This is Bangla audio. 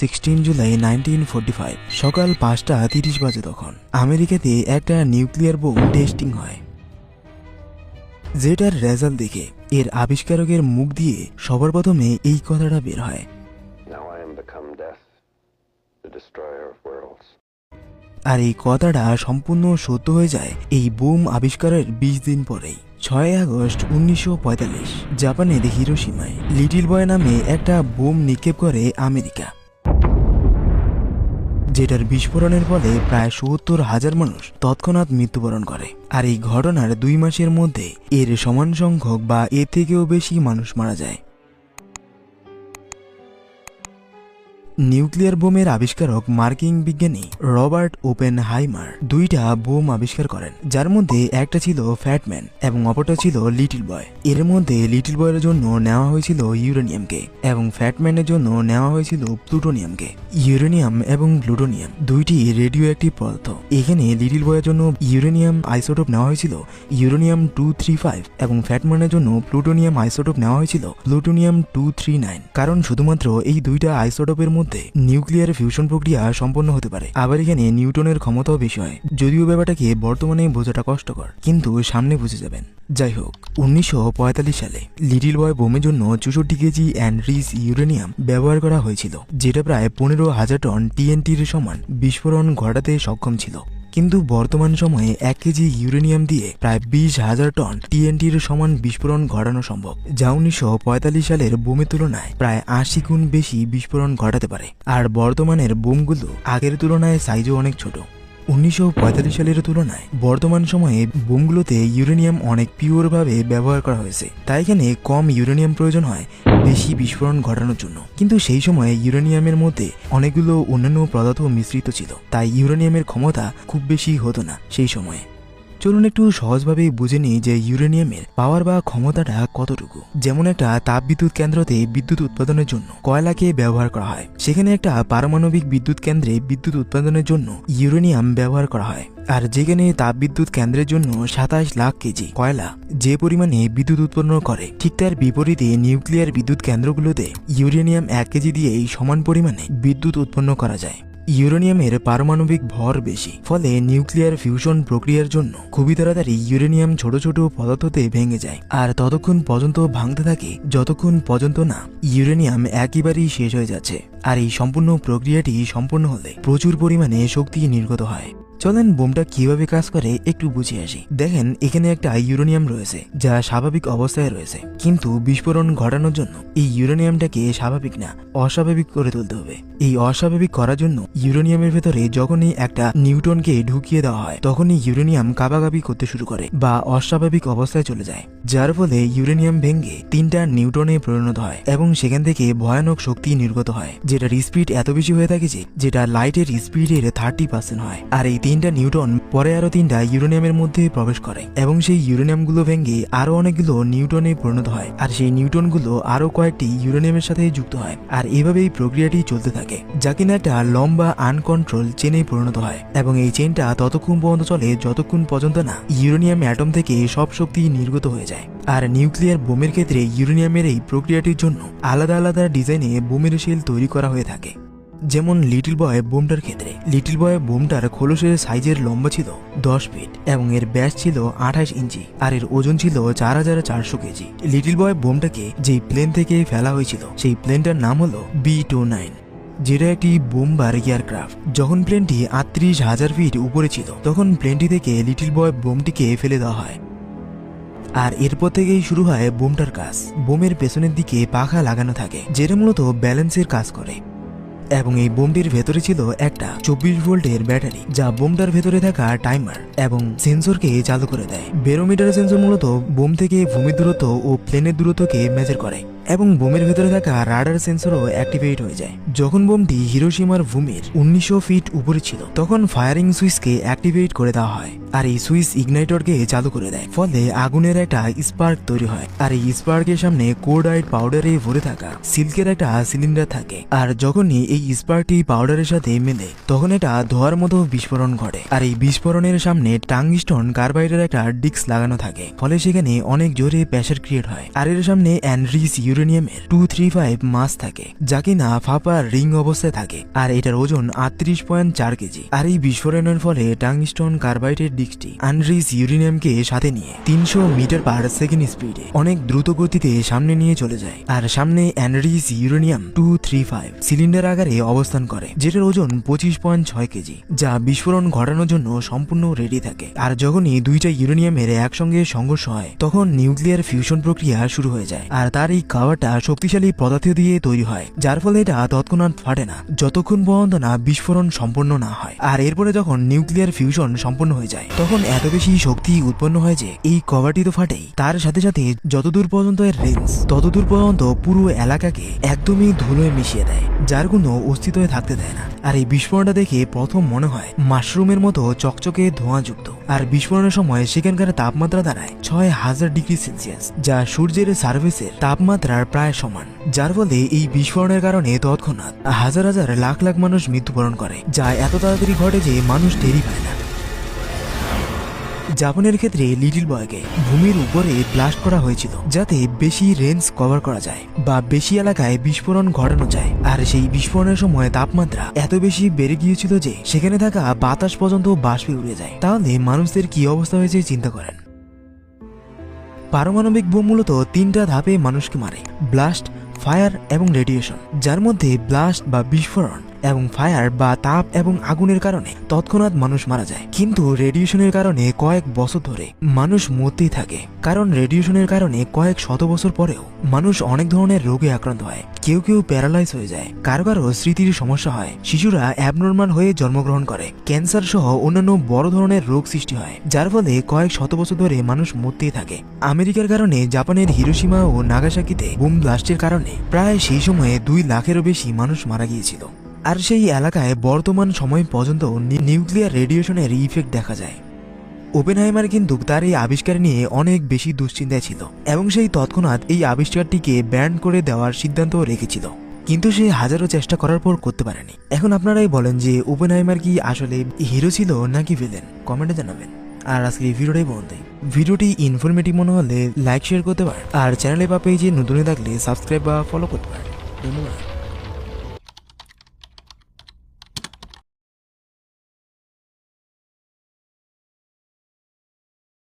Sixteen July nineteen forty five সকাল পাঁচটা তিরিশ বাজে তখন। আমেরিকাতে একটা নিউক্লিয়ার বোম টেস্টিং হয়। যেটার রেজাল্ট দেখে এর আবিষ্কারকের মুখ দিয়ে সবার প্রথমে এই কথাটা বের হয়. আর এই কথাটা সম্পূর্ণ সত্য হয়ে যায় এই বোম আবিষ্কারের বিশ দিন পরেই ছয় আগস্ট উনিশশো পঁয়তাল্লিশ জাপানের হিরোসীমায় লিটিল বয় নামে একটা বোম নিক্ষেপ করে আমেরিকা। যেটার বিস্ফোরণের ফলে প্রায় সত্তর হাজার মানুষ তৎক্ষণাৎ মৃত্যুবরণ করে। আর এই ঘটনার দুই মাসের মধ্যে এর সমান সংখ্যক বা এ থেকেও বেশি মানুষ মারা যায়। নিউক্লিয়ার বোমের আবিষ্কারক মার্কিং বিজ্ঞানী রবার্ট ওপেন হাইমার দুইটা বোম আবিষ্কার করেন, যার মধ্যে একটা ছিল ফ্যাটম্যান এবং অপরটা ছিল লিটিল বয়। এর মধ্যে লিটিল বয়ের জন্য নেওয়া হয়েছিল ইউরেনিয়ামকে এবং ফ্যাটম্যানের জন্য নেওয়া হয়েছিল প্লুটোনিয়ামকে। ইউরেনিয়াম এবং প্লুটোনিয়াম দুইটি রেডিও অ্যাক্টিভ পদার্থ। এখানে লিটিল বয়ের জন্য ইউরেনিয়াম আইসোটোপ নেওয়া হয়েছিল ইউরেনিয়াম টু থ্রি ফাইভ এবং ফ্যাটম্যানের জন্য প্লুটোনিয়াম আইসোটোপ নেওয়া হয়েছিল প্লুটোনিয়াম টু থ্রি নাইন। কারণ শুধুমাত্র এই দুইটা আইসোটোপের মধ্যে নিউক্লিয়ার ফিউশন প্রক্রিয়া সম্পন্ন হতে পারে। আবার এখানে নিউটনের ক্ষমতাও বেশি হয়। যদিও ব্যাপারটাকে বর্তমানে বোঝাটা কষ্টকর, কিন্তু সামনে বুঝে যাবেন। যাই হোক, উনিশশো পঁয়তাল্লিশ সালে লিটিল বয় বোমের জন্য চৌষট্টি কেজি অ্যান্ড রিস ইউরেনিয়াম ব্যবহার করা হয়েছিল, যেটা প্রায় পনেরো হাজার টন টিএনটির সমান বিস্ফোরণ ঘটাতে সক্ষম ছিল। কিন্তু বর্তমান সময়ে এক কেজি ইউরেনিয়াম দিয়ে প্রায় বিশ হাজার টন টিএনটির সমান বিস্ফোরণ ঘটানো সম্ভব, যা উনিশশো পঁয়তাল্লিশ সালের বোমের তুলনায় প্রায় আশি গুণ বেশি বিস্ফোরণ ঘটাতে পারে। আর বর্তমানের বোমগুলো আগের তুলনায় সাইজও অনেক ছোট। উনিশশো পঁয়তাল্লিশ সালের তুলনায় বর্তমান সময়ে বোমগুলোতে ইউরেনিয়াম অনেক পিওরভাবে ব্যবহার করা হয়েছে, তাই এখানে কম ইউরেনিয়াম প্রয়োজন হয় বেশি বিস্ফোরণ ঘটানোর জন্য। কিন্তু সেই সময়ে ইউরেনিয়ামের মধ্যে অনেকগুলো অন্যান্য পদার্থ মিশ্রিত ছিল। তাই ইউরেনিয়ামের ক্ষমতা খুব বেশি হতো না সেই সময়ে। চলুন একটু সহজভাবে বুঝে নিই যে ইউরেনিয়ামের পাওয়ার বা ক্ষমতাটা কতটুকু। যেমন একটা তাপবিদ্যুৎ কেন্দ্রতে বিদ্যুৎ উৎপাদনের জন্য কয়লাকে ব্যবহার করা হয়। সেখানে একটা পারমাণবিক বিদ্যুৎ কেন্দ্রে বিদ্যুৎ উৎপাদনের জন্য ইউরেনিয়াম ব্যবহার করা হয়। আর যেখানে তাপবিদ্যুৎ কেন্দ্রের জন্য সাতাশ লাখ কেজি কয়লা যে পরিমাণে বিদ্যুৎ উৎপন্ন করে, ঠিক তার বিপরীতে নিউক্লিয়ার বিদ্যুৎ কেন্দ্রগুলোতে ইউরেনিয়াম এক কেজি দিয়েই সমান পরিমাণে বিদ্যুৎ উৎপন্ন করা যায়। ইউরেনিয়ামের পারমাণবিক ভর বেশি, ফলে নিউক্লিয়ার ফিউশন প্রক্রিয়ার জন্য খুবই তাড়াতাড়ি ইউরেনিয়াম ছোট ছোট পদার্থতে ভেঙে যায়। আর ততক্ষণ পর্যন্ত ভাঙতে থাকে, যতক্ষণ পর্যন্ত না ইউরেনিয়াম একেবারেই শেষ হয়ে যাচ্ছে। আর এই সম্পূর্ণ প্রক্রিয়াটি সম্পূর্ণ হলে প্রচুর পরিমাণে শক্তি নির্গত হয়। চলেন বোমটা কীভাবে কাজ করে একটু বুঝে আসি। দেখেন, এখানে একটা ইউরেনিয়াম রয়েছে, যা স্বাভাবিক অবস্থায় রয়েছে। কিন্তু বিস্ফোরণ ঘটানোর জন্য এই ইউরেনিয়ামটাকে স্বাভাবিক না, অস্বাভাবিক করে তুলতে হবে। এই অস্বাভাবিক করার জন্য ইউরেনিয়ামের ভেতরে যখনই একটা নিউটনকে ঢুকিয়ে দেওয়া হয়, তখনই ইউরেনিয়াম কাবাকাবি করতে শুরু করে বা অস্বাভাবিক অবস্থায় চলে যায়। যার ফলে ইউরেনিয়াম ভেঙ্গে তিনটা নিউটনে পরিণত হয় এবং সেখান থেকে ভয়ানক শক্তি নির্গত হয়, যেটার স্পিড এত বেশি হয়ে থাকে যে, যেটা লাইটের স্পিডের থার্টি পার্সেন্ট হয়। আর এই তিনটা নিউটন পরে আরও তিনটা ইউরেনিয়ামের মধ্যে প্রবেশ করে এবং সেই ইউরেনিয়ামগুলো ভেঙে আরও অনেকগুলো নিউটনে পরিণত হয়। আর সেই নিউটনগুলো আরও কয়েকটি ইউরেনিয়ামের সাথে যুক্ত হয়। আর এভাবেই প্রক্রিয়াটি চলতে থাকে, যা কিনা একটা লম্বা আনকন্ট্রোল চেনে পরিণত হয় এবং এই চেনটা ততক্ষণ পর্যন্ত চলে, যতক্ষণ পর্যন্ত না ইউরেনিয়াম অ্যাটম থেকে সব শক্তি নির্গত হয়ে যায়। আর নিউক্লিয়ার বোমের ক্ষেত্রে ইউরেনিয়ামের এই প্রক্রিয়াটির জন্য আলাদা আলাদা ডিজাইনে বোমের শেল তৈরি করা হয়ে থাকে। যেমন লিটল বয় বোমটার ক্ষেত্রে। লিটল বয় বোমটার খোলসের সাইজের লম্বা ছিল দশ ফিট এবং এর ব্যাস ছিল আঠাশ ইঞ্চি আর এর ওজন ছিল চার হাজার চারশো কেজি। লিটল বয় বোমটাকে যেই প্লেন থেকে ফেলা হয়েছিল, সেই প্লেনটার নাম হলো বি টু নাইন যেটা একটি বোমবার এয়ারক্রাফট। যখন প্লেনটি আটত্রিশ হাজার ফিট উপরে ছিল, তখন প্লেনটি থেকে লিটল বয় বোমটিকে ফেলে দেওয়া হয়। আর এরপর থেকেই শুরু হয় বোমটার কাজ। বোমের পেছনের দিকে পাখা লাগানো থাকে, যেটা মূলত ব্যালেন্সের কাজ করে। এবং এই বোমটির ভেতরে ছিল একটা চব্বিশ ভোল্টের ব্যাটারি, যা বোমটার ভেতরে থাকা টাইমার এবং সেন্সরকে চালু করে দেয়। বেরোমিটার সেন্সর মূলত বোম থেকে ভূমির দূরত্ব ও প্লেনের দূরত্বকে মেজার করে। এবং বোমের ভেতরে থাকা রাডার সেন্সরও অ্যাক্টিভেট হয়ে যায়। যখন বোমটি হিরোসীমার ভূমির উনিশশো ফিট উপরে ছিল, তখন ফায়ারিং সুইচকে অ্যাক্টিভেট করে দেওয়া হয় আর এই সুইচ ইগনাইটরকে চালু করে দেয়। ফলে আগুনের একটা স্পার্ক তৈরি হয় আর এই স্পার্কের সামনে কোডাইট পাউডারে ভরে থাকা সিল্কের একটা সিলিন্ডার থাকে। আর যখনই এই স্পার্কটি পাউডারের সাথে মেলে, তখন এটা ধোয়ার মতো বিস্ফোরণ ঘটে। আর এই বিস্ফোরণের সামনে টাংস্টন কার্বাইডের একটা ডিস্ক লাগানো থাকে। ফলে সেখানে অনেক জোরে প্রেসার ক্রিয়েট হয়। আর এর সামনে অ্যানরিস ইউরে ইউরেনিয়ামের টু থ্রি ফাইভ মাস থাকে, যা কিনা ফাঁপার রিং অবস্থায় থাকে, আর এটার ওজন আটত্রিশ পয়েন্ট চার কেজি। আর এই বিস্ফোরণের ফলে টাংস্টন কার্বাইটের ডিস্কটি আনরিস ইউরেনিয়ামকে সাথে নিয়ে তিনশো মিটার পার সেকেন্ড স্পিডে অনেক দ্রুত গতিতে সামনে নিয়ে চলে যায়। আর সামনে enriched uranium two three five cylinder আকারে অবস্থান করে, যেটার ওজন পঁচিশ পয়েন্ট ছয় কেজি, যা বিস্ফোরণ ঘটানোর জন্য সম্পূর্ণ রেডি থাকে। আর যখনই দুইটা ইউরেনিয়ামের একসঙ্গে সংঘর্ষ হয়, তখন নিউক্লিয়ার ফিউশন প্রক্রিয়া শুরু হয়ে যায়, আর তার এই কাওয়ারটা শক্তিশালী পদার্থ দিয়ে তৈরি হয়, যার ফলে এটা তৎক্ষণাৎ ফাটে না, যতক্ষণ পর্যন্ত না বিস্ফোরণ সম্পন্ন না হয়। আর এরপরে যখন নিউক্লিয়ার ফিউশন সম্পন্ন হয়ে যায়, তখন এত বেশি শক্তি উৎপন্ন হয় যে এই কভারটি তো ফাটেই। তার সাথে সাথে যতদূর পর্যন্ত এর রেঞ্জ, ততদূর পর্যন্ত পুরো এলাকাকে একদমই ধুলোয় মিশিয়ে দেয়, যার কোনো অস্তিত্বে থাকতে দেয় না। আর এই বিস্ফোরণটা দেখে প্রথম মনে হয় মাশরুমের মতো চকচকে ধোঁয়াযুক্ত। আর বিস্ফোরণের সময় সেখানকার তাপমাত্রা দাঁড়ায় ছয় হাজার ডিগ্রি সেলসিয়াস, যা সূর্যের সার্ভিসের তাপমাত্রার প্রায় সমান। যার ফলে এই বিস্ফোরণের কারণে তৎক্ষণাৎ হাজার হাজার লাখ লাখ মানুষ মৃত্যুবরণ করে, যা এত তাড়াতাড়ি ঘটে যে মানুষ টেরি পায় না। জাপানের ক্ষেত্রে লিটিল বয়কে ভূমির উপরে ব্লাস্ট করা হয়েছিল, যাতে বেশি রেঞ্জ কভার করা যায় বা বেশি এলাকায় বিস্ফোরণ ঘটানো যায়। আর সেই বিস্ফোরণের সময় তাপমাত্রা এত বেশি বেড়ে গিয়েছিল যে সেখানে থাকা বাতাস পর্যন্ত বাষ্পে উড়ে যায়। তাহলে মানুষদের কি অবস্থা হয়েছে চিন্তা করেন। পারমাণবিক বোম মূলত তিনটা ধাপে মানুষকে মারে, ব্লাস্ট, ফায়ার এবং রেডিয়েশন, যার মধ্যে ব্লাস্ট বা বিস্ফোরণ। এবং ফায়ার বা তাপ এবং আগুনের কারণে তৎক্ষণাৎ মানুষ মারা যায়। কিন্তু রেডিয়েশনের কারণে কয়েক বছর ধরে মানুষ মরতেই থাকে। কারণ রেডিয়েশনের কারণে কয়েক শত বছর পরেও মানুষ অনেক ধরনের রোগে আক্রান্ত হয়। কেউ কেউ প্যারালাইজ হয়ে যায়। কারও কারও স্মৃতির সমস্যা হয়। শিশুরা অ্যাবনর্মাল হয়ে জন্মগ্রহণ করে। ক্যান্সার সহ অন্যান্য বড় ধরনের রোগ সৃষ্টি হয়। যার ফলে কয়েক শত বছর ধরে মানুষ মরতেই থাকে। আমেরিকার কারণে জাপানের হিরোসীমা ও নাগাসাকিতে বুম ব্লাস্টের কারণে প্রায় সেই সময়ে দুই লাখেরও বেশি মানুষ মারা গিয়েছিল। আর সেই এলাকায় বর্তমান সময় পর্যন্ত নিউক্লিয়ার রেডিয়েশনের ইফেক্ট দেখা যায়। ওপেনহাইমার কিন্তু তার এই আবিষ্কার নিয়ে অনেক বেশি দুশ্চিন্তায় ছিল এবং সেই তৎক্ষণাৎ এই আবিষ্কারটিকে ব্যান করে দেওয়ার সিদ্ধান্ত রেখেছিল। কিন্তু সে হাজারো চেষ্টা করার পর করতে পারেনি। এখন আপনারাই বলেন যে ওপেনহাইমার কি আসলে হিরো ছিল নাকি ভিলেন কমেন্টে জানাবেন। আর আজকে এই ভিডিওটাই বন্ধ ভিডিওটি ইনফরমেটিভ মনে হলে লাইক শেয়ার করতে পারেন। আর চ্যানেলে বা পেজে নতুন থাকলে সাবস্ক্রাইব বা ফলো করতে পারেন। ধন্যবাদ।